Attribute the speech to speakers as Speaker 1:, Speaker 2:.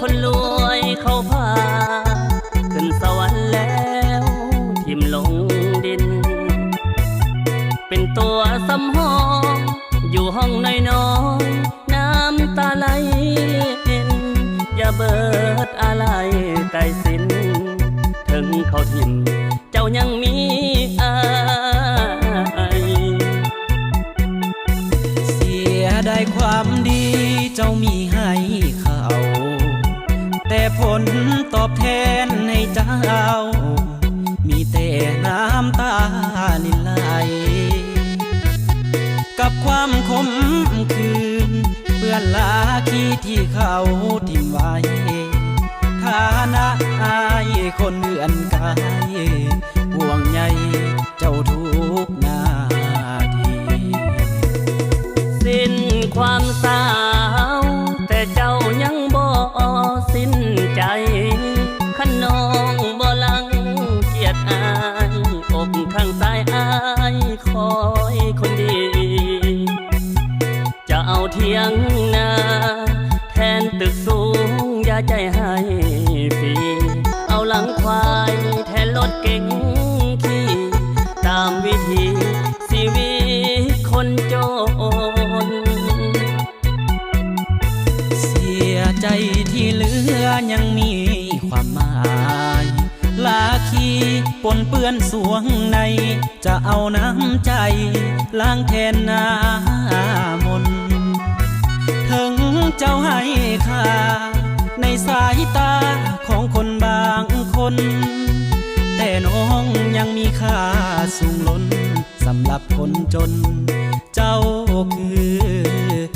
Speaker 1: คนรวยเขาพา ขึ้นสวรรค์แล้วทิมลงดิน เป็นตัวสำหองอยู่ห้องน้อยน้อยน้ำตาไหลเอย่าเบิดอะไรใกลสิ้น ถึงเขาทิมเจ้ายังมีอาย
Speaker 2: เสียได้ความดีเจ้ามีให้ แต่ผลตอบแทนให้เจ้า มีแต่น้ำตาลินไหล กับความคมคืนเปื้อนลาคีที่เขาทิ้มไว้ ฐานะอายคนเอื่อนกายห่วงใยเจ้าทุกนาที
Speaker 1: สิ้นความสา เอาเทียงนา แทนตึกสูงอย่าใจให้ฟรีเอาหลังควายแทนรถเก๋งขี่ ตามวิธีชีวิตคนจน
Speaker 2: เสียใจที่เหลือยังมีความหมายลาคีปนเปื้อนสวงใน จะเอาน้ำใจ ล้างแทนหน้ามนต์ ถึงเจ้าให้ค่า ในสายตาของคนบางคน แต่น้องยังมีค่าสูงล้นสำหรับคนจน เจ้าคือ